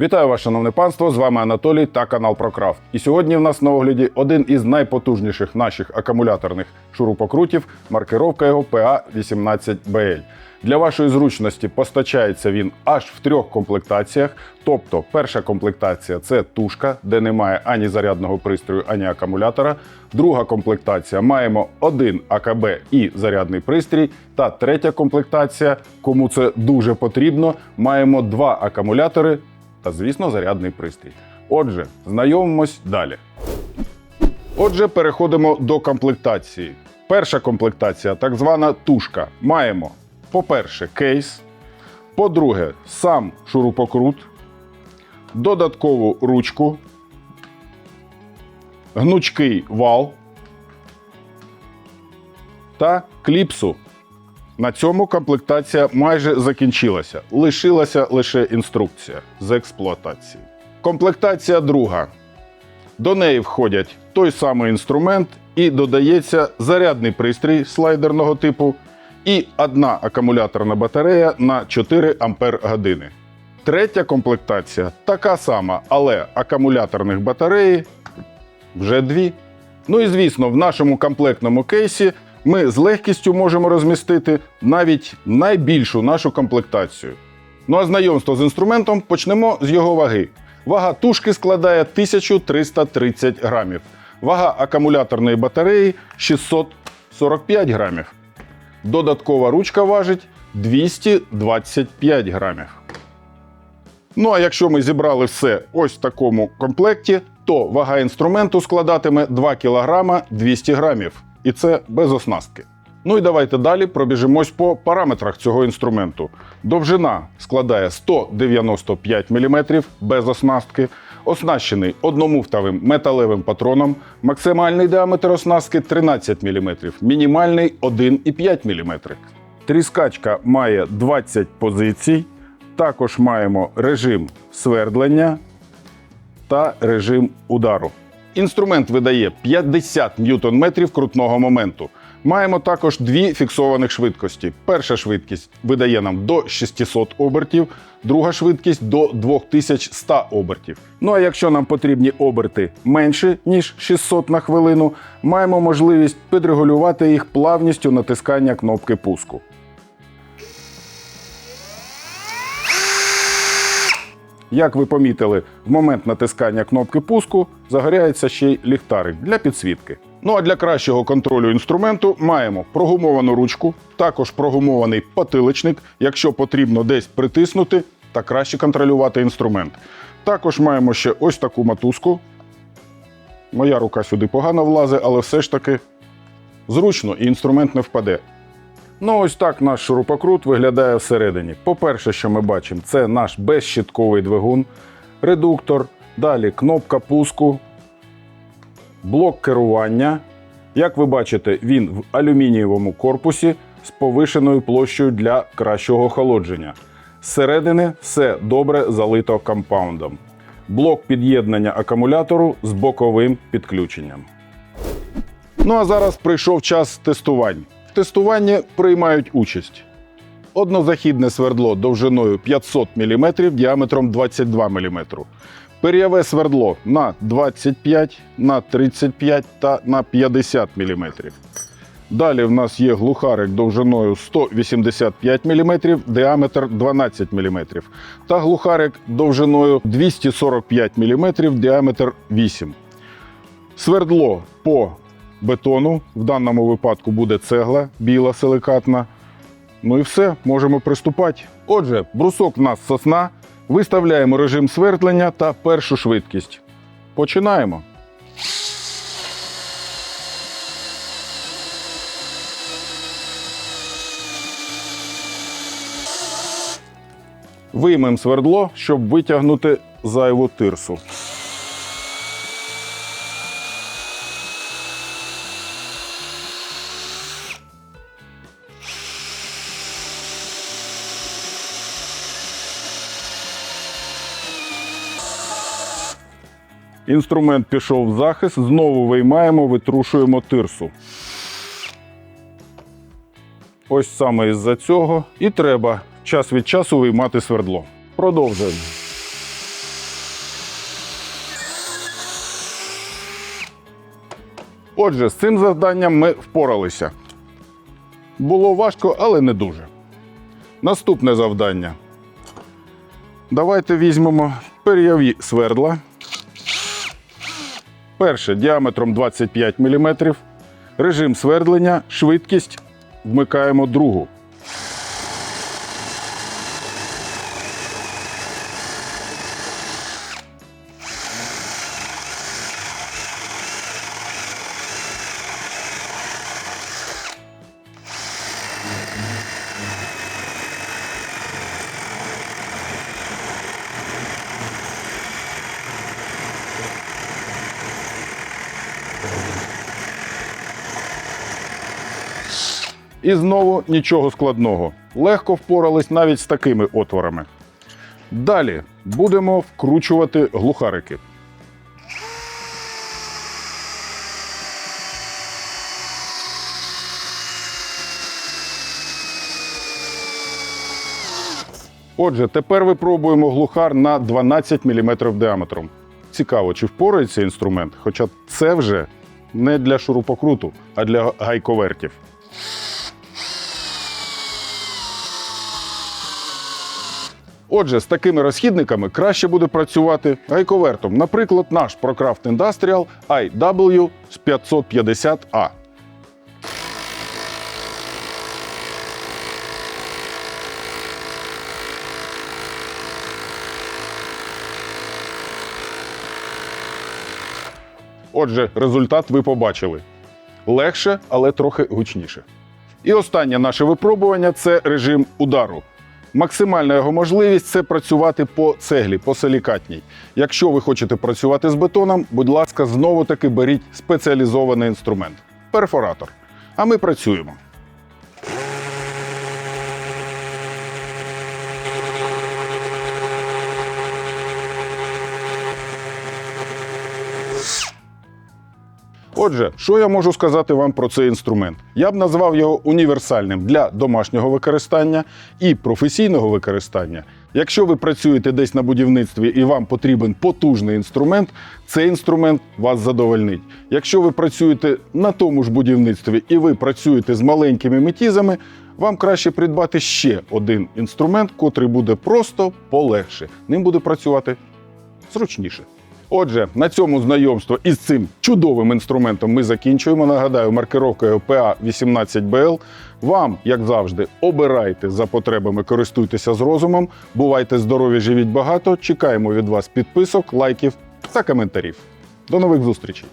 Вітаю вас, шановне панство! З вами Анатолій та канал ProCraft. І сьогодні в нас на огляді один із найпотужніших наших акумуляторних шурупокрутів, маркировка його PA18BL. Для вашої зручності постачається він аж в трьох комплектаціях. Тобто, перша комплектація це тушка, де немає ані зарядного пристрою, ані акумулятора. Друга комплектація маємо один АКБ і зарядний пристрій. Та третя комплектація, кому це дуже потрібно, маємо два акумулятори та, звісно, зарядний пристрій. Отже, знайомимось далі. Отже, переходимо до комплектації. Перша комплектація, так звана тушка. Маємо, по-перше, кейс. По-друге, сам шурупокрут, додаткову ручку, гнучкий вал та кліпсу. На цьому комплектація майже закінчилася. Лишилася лише інструкція з експлуатації. Комплектація друга. До неї входять той самий інструмент і додається зарядний пристрій слайдерного типу і одна акумуляторна батарея на 4 Ампер години. Третя комплектація така сама, але акумуляторних батареї вже дві. Ну і звісно, в нашому комплектному кейсі ми з легкістю можемо розмістити навіть найбільшу нашу комплектацію. Ну а знайомство з інструментом почнемо з його ваги. Вага тушки складає 1330 грамів. Вага акумуляторної батареї 645 грамів. Додаткова ручка важить 225 грамів. Ну а якщо ми зібрали все ось в такому комплекті, то вага інструменту складатиме 2 кг 200 грамів. І це без оснастки. Ну і давайте далі пробіжимось по параметрах цього інструменту. Довжина складає 195 мм без оснастки, оснащений одномуфтовим металевим патроном, максимальний діаметр оснастки 13 мм, мінімальний 1,5 мм. Тріскачка має 20 позицій. Також маємо режим свердлення та режим удару. Інструмент видає 50 ньютон-метрів крутного моменту. Маємо також дві фіксованих швидкості. Перша швидкість видає нам до 600 обертів, друга швидкість до 2100 обертів. Ну а якщо нам потрібні оберти менше, ніж 600 на хвилину, маємо можливість підрегулювати їх плавністю натискання кнопки пуску. Як ви помітили, в момент натискання кнопки пуску загоряється ще й ліхтарик для підсвітки. Ну а для кращого контролю інструменту маємо прогумовану ручку, також прогумований потиличник, якщо потрібно десь притиснути та краще контролювати інструмент. Також маємо ще ось таку мотузку. Моя рука сюди погано влазить, але все ж таки зручно і інструмент не впаде. Ну, ось так наш шурупокрут виглядає всередині. По-перше, що ми бачимо, це наш безщітковий двигун, редуктор, далі кнопка пуску, блок керування. Як ви бачите, він в алюмінієвому корпусі з повишеною площею для кращого охолодження. Зсередини все добре залито компаундом. Блок під'єднання акумулятору з боковим підключенням. Ну а зараз прийшов час тестувань. В тестуванні приймають участь однозахідне свердло довжиною 500 мм діаметром 22 мм. Пер'яве свердло на 25, на 35 та на 50 мм. Далі в нас є глухарик довжиною 185 мм, діаметр 12 мм. Та глухарик довжиною 245 мм, діаметр 8 Свердло по бетону. В даному випадку буде цегла біла силикатна. Ну і все, можемо приступати. Отже, брусок в нас сосна. Виставляємо режим свердлення та першу швидкість. Починаємо. Виймемо свердло, щоб витягнути зайву тирсу. Інструмент пішов в захист, знову виймаємо, витрушуємо тирсу. Ось саме із-за цього. І треба час від часу виймати свердло. Продовжуємо. Отже, з цим завданням ми впоралися. Було важко, але не дуже. Наступне завдання. Давайте візьмемо пер'яві свердла. Перше діаметром 25 мм. Режим свердлення, швидкість. Вмикаємо другу. І знову нічого складного. Легко впорались навіть з такими отворами. Далі будемо вкручувати глухарики. Отже, тепер випробуємо глухар на 12 мм діаметром. Цікаво, чи впорається інструмент, хоча це вже не для шурупокруту, а для гайковертів. Отже, з такими розхідниками краще буде працювати гайковертом. Наприклад, наш ProCraft Industrial IW з 550A. Отже, результат ви побачили. Легше, але трохи гучніше. І останнє наше випробування це режим удару. Максимальна його можливість це працювати по цеглі, по силікатній. Якщо ви хочете працювати з бетоном, будь ласка, знову таки беріть спеціалізований інструмент перфоратор. А ми працюємо. Отже, що я можу сказати вам про цей інструмент? Я б назвав його універсальним для домашнього використання і професійного використання. Якщо ви працюєте десь на будівництві і вам потрібен потужний інструмент, цей інструмент вас задовольнить. Якщо ви працюєте на тому ж будівництві і ви працюєте з маленькими метізами, вам краще придбати ще один інструмент, котрий буде просто полегше. Ним буде працювати зручніше. Отже, на цьому знайомство із цим чудовим інструментом ми закінчуємо. Нагадаю, маркировкою PA 18BL. Вам, як завжди, обирайте за потребами, користуйтеся з розумом. Бувайте здорові, живіть багато. Чекаємо від вас підписок, лайків та коментарів. До нових зустрічей!